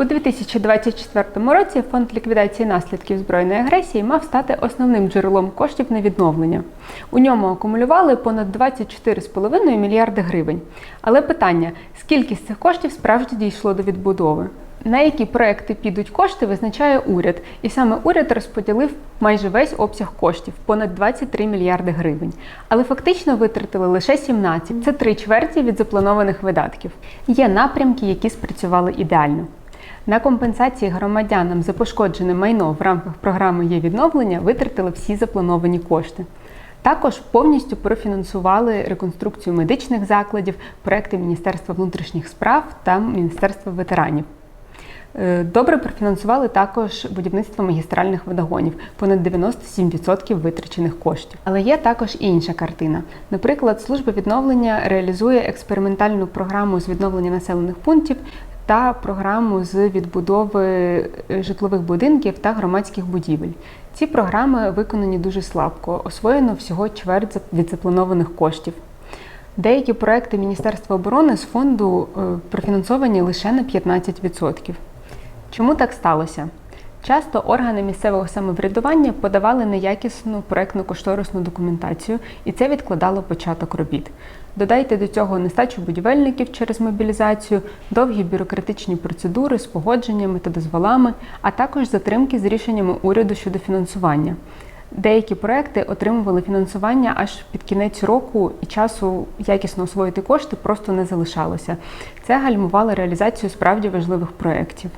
У 2024 році фонд ліквідації наслідків збройної агресії мав стати основним джерелом коштів на відновлення. У ньому акумулювали понад 24,5 мільярди гривень. Але питання: скільки з цих коштів справді дійшло до відбудови? На які проекти підуть кошти, визначає уряд, і саме уряд розподілив майже весь обсяг коштів понад 23 мільярди гривень. Але фактично витратили лише 17. Це три чверті від запланованих видатків. Є напрямки, які спрацювали ідеально. На компенсації громадянам за пошкоджене майно в рамках програми є відновлення витратили всі заплановані кошти. Також повністю профінансували реконструкцію медичних закладів, проекти Міністерства внутрішніх справ та Міністерства ветеранів. Е, Добре профінансували також будівництво магістральних водогонів, понад 97% витрачених коштів. Але є також і інша картина. Наприклад, служба відновлення реалізує експериментальну програму з відновлення населених пунктів та програму з відбудови е, житлових будинків та громадських будівель. Ці програми виконані дуже слабко, освоєно всього чверть від запланованих коштів. Деякі проекти Міністерства оборони з фонду е, профінансовані лише на 15%. Чому так сталося? Часто органи місцевого самоврядування подавали неякісну проектно-кошторисну документацію, і це відкладало початок робіт. Додайте до цього нестачу будівельників через мобілізацію, довгі бюрократичні процедури з погодженнями та дозволами, а також затримки з рішеннями уряду щодо фінансування. Деякі проекти отримували фінансування аж під кінець року, і часу якісно освоїти кошти просто не залишалося. Це гальмувало реалізацію справді важливих проєктів.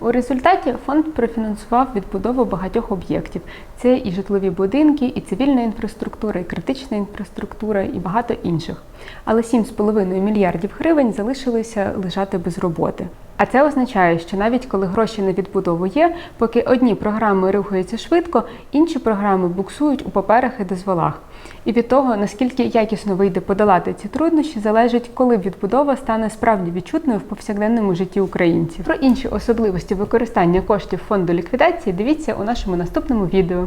У результаті фонд профінансував відбудову багатьох об'єктів. Це і житлові будинки, і цивільна інфраструктура, і критична інфраструктура, і багато інших. Але 7,5 мільярдів гривень залишилися лежати без роботи. А це означає, що навіть коли гроші на відбудову є, поки одні програми рухаються швидко, інші програми буксують у паперах і дозволах. І від того, наскільки якісно вийде подолати ці труднощі, залежить, коли відбудова стане справді відчутною в повсякденному житті українців. Про інші особливості використання коштів фонду ліквідації дивіться у нашому наступному відео.